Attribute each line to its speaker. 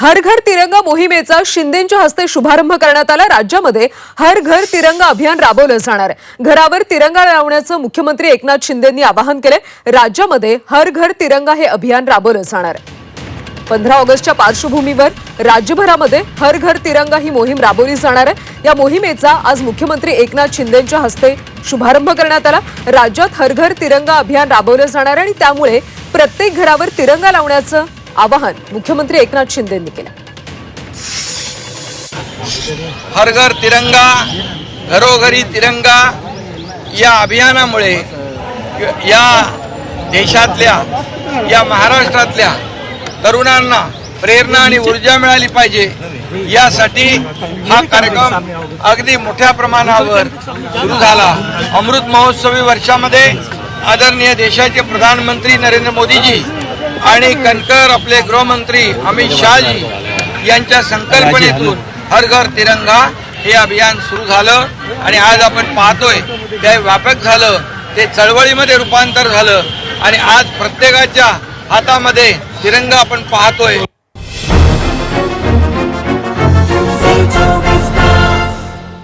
Speaker 1: हर घर तिरंगा मोहिमेचा शिंदेच्या हस्ते शुभारंभ करण्यात आला. राज्यामध्ये हर घर तिरंगा अभियान राबवलं जाणार आहे. घरावर तिरंगा लावण्याचं मुख्यमंत्री एकनाथ शिंदेंनी आवाहन केले राज्यामध्ये हर घर तिरंगा हे अभियान राबवलं जाणार आहे. पंधरा ऑगस्टच्या पार्श्वभूमीवर राज्यभरामध्ये हर घर तिरंगा ही मोहीम राबवली जाणार आहे. या मोहिमेचा आज मुख्यमंत्री एकनाथ शिंदेच्या हस्ते शुभारंभ करण्यात आला. राज्यात हर घर तिरंगा अभियान राबवलं जाणार आहे आणि त्यामुळे प्रत्येक घरावर तिरंगा लावण्याचं आवाहन मुख्यमंत्री एकनाथ शिंदेंनी केलं.
Speaker 2: हर घर तिरंगा घरोघरी तिरंगा या अभियानामुळे या देशातल्या या महाराष्ट्रातल्या तरुणांना प्रेरणा आणि ऊर्जा मिळाली पाहिजे. यासाठी हा कार्यक्रम अगदी मोठ्या प्रमाणावर सुरू झाला. अमृत महोत्सवी वर्षामध्ये आदरणीय देशाचे प्रधानमंत्री नरेंद्र मोदीजी आणि कणकर आपले गृहमंत्री अमित शहाजी यांच्या संकल्पनेतून हर घर तिरंगा हे अभियान सुरू झालं. आणि आज आपण पाहतोय ते व्यापक झालं ते चळवळीमध्ये रूपांतर झालं. आणि आज प्रत्येकाच्या हातामध्ये तिरंगा आपण पाहतोय.